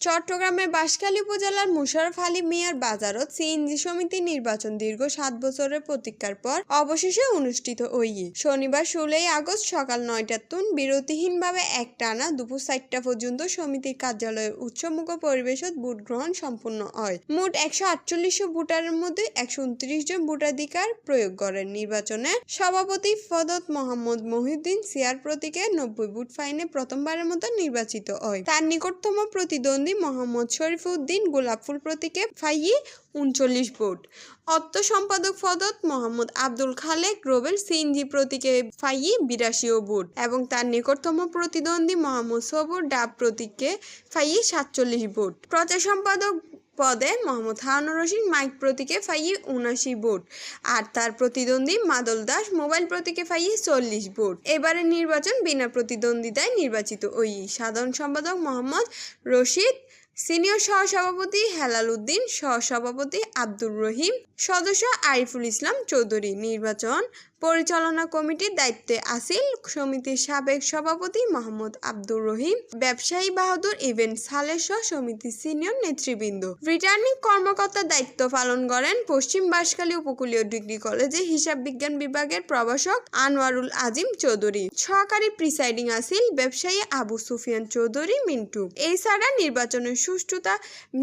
চট্টগ্রামের বাঁশখালী উপজেলার মুশারফ আলী মিয়ার বাজারত সিএনজি সমিতি নির্বাচন দীর্ঘ সাত বছরের প্রতীক্ষার পর অবশেষে অনুষ্ঠিত হইয়ে শনিবার ষোলোই আগস্ট সকাল নয়টার তুন বিরতিহীনভাবে একটানা দুপুর চারটা পর্যন্ত সমিতির কার্যালয়ের উৎসমুখ পরিবেশত ভোট গ্রহণ সম্পূর্ণ হয়। মোট একশো আটচল্লিশশো ভোটারের মধ্যে একশো উনত্রিশ জন ভোটাধিকার প্রয়োগ করেন। নির্বাচনে সভাপতি ফদত মোহাম্মদ মহিউদ্দিন সিয়ার প্রতীকে নব্বই ভোট ফাইনে প্রথমবারের মতো নির্বাচিত হয়। তার নিকটতম প্রতিদ্বন্দ্বী মোহাম্মদ শরীফউদ্দিন গোলাপফুল প্রতীকে ফাইয়ে উনচল্লিশ ভোট। অর্থ সম্পাদক ফদত মোহাম্মদ আব্দুল খালেক রোবেল সিএনজি প্রতীকে ফাইয়ে বিরাশিও ভোট এবং তার নিকটতম প্রতিদ্বন্দ্বী মোহাম্মদ সবুর ডাব প্রতীকে ফাইয়ে সাতচল্লিশ ভোট। প্রচার সম্পাদক পদে মোহাম্মদ হারুনুর রশিদ, মাইক প্রতীকে ফাইয়ে উনাশি ভোট আর তার প্রতিদ্বন্দ্বী মাদল দাস, মোবাইল প্রতীকে ফাইয়ে চল্লিশ ভোট। এবারের নির্বাচন বিনা প্রতিদ্বন্দ্বিতায় নির্বাচিত। ওই সাধারণ সম্পাদক মোহাম্মদ রশিদ, সিনিয়র সহসভাপতি হেলাল উদ্দিন, সহসভাপতি আব্দুর রহিম, সদস্য আরিফুল ইসলাম চৌধুরী। নির্বাচন পরিচালনা কমিটির দায়িত্বে আসিল সমিতির সাবেক সভাপতি মোহাম্মদ আব্দুর রহিম, ব্যবসায়ী বাহাদুর ইভেন্ট সহ সমিতির সিনিয়র নেতৃবৃন্দ। রিটার্নিং কর্মকর্তার দায়িত্ব পালন করেন পশ্চিম বাঁশখালী উপকূলীয় ডিগ্রি কলেজে হিসাব বিজ্ঞান বিভাগের প্রভাষক আনোয়ারুল আজিম চৌধুরী। সহকারী প্রিসাইডিং আসিল ব্যবসায়ী আবু সুফিয়ান চৌধুরী মিন্টু। এছাড়া নির্বাচনের সুষ্ঠুতা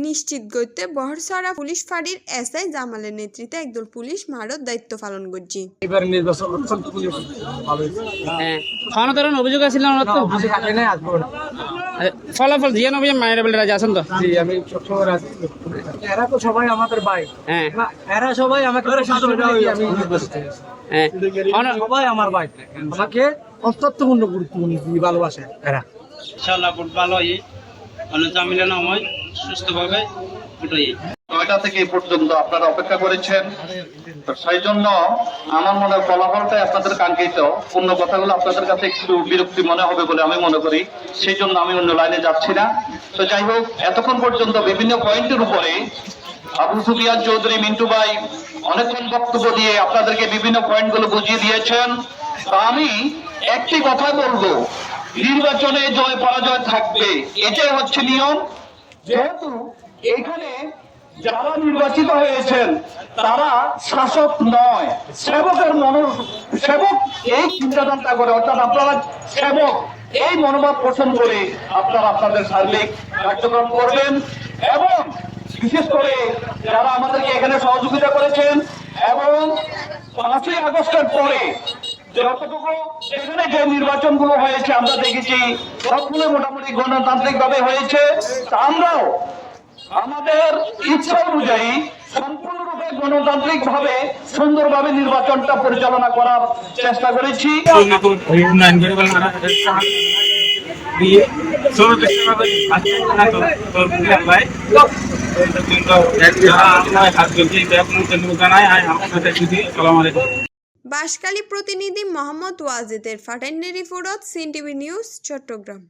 নিশ্চিত করতে বহরসরা পুলিশ ফাঁড়ির এসআই জামালের নেতৃত্বে একদল পুলিশ মারত দায়িত্ব পালন করছে। হ্যাঁ। খাওয়ানো ধরেন অভিযোগ আছিল না তো? ফলাফল জিয়ান অভিযান মায়ের বলে রাজা আছেন তো? জি আমি সবসময় রাজি। এরা তো সবাই আমাদের ভাই। হ্যাঁ। এরা সবাই আমাকে আমি হ্যাঁ। সবাই আমার ভাই। আমাকে অত্যন্তপূর্ণ গুরুত্বপূর্ণ ভালোবাসে এরা। ইনশাআল্লাহ ভালো হই মানে জামিলা না হয় সুস্থভাবে ভোট হই নয়টা থেকে এই পর্যন্ত আপনারা অপেক্ষা করেছেন। সেই জন্য আমার মনে হয় ফলাফলটাই আপনাদের কাঙ্ক্ষিত। অন্য কথাগুলো আপনাদের কাছে একটু বিরক্তি মনে হবে বলে আমি মনে করি। সেই জন্য আমি অন্য লাইনে যাচ্ছি না। তো যাই হোক, এতক্ষণ পর্যন্ত বিভিন্ন পয়েন্টের উপরে আবু সুফিয়ান চৌধুরী, মিন্টু ভাই অনেকক্ষণ বক্তব্য দিয়ে আপনাদেরকে বিভিন্ন পয়েন্টগুলো বুঝিয়ে দিয়েছেন। তা আমি একটি কথা বলব, নির্বাচনে জয় পরাজয় থাকবে, এটাই হচ্ছে নিয়ম। যেহেতু এখানে যারা নির্বাচিত হয়েছেন, তারা শাসক নয়, সেবকের মন সেবক এই চিন্তাধারণা করে, অর্থাৎ আপনারা সেবক এই মনোভাব পোষণ করে আপনারা আপনাদের সার্বিক কার্যক্রম করবেন এবং বিশেষ করে যারা আমাদেরকে এখানে সহযোগিতা করেছেন এবং পাঁচই আগস্টের পরে যে নির্বাচনগুলো হয়েছে আমরা দেখেছি, সবগুলো মোটামুটি গণতান্ত্রিক ভাবে হয়েছে আমরাও আমাদের ইচ্ছা অনুযায়ী সম্পূর্ণরূপে গণতান্ত্রিক ভাবে সুন্দরভাবে নির্বাচনটা পরিচালনা করার চেষ্টা করেছি। বাঁশখালী প্রতিনিধি মোহাম্মদ ওয়াজেদের ফাটাইনের রিপোর্ট সিন টিভি নিউজ, চট্টগ্রাম।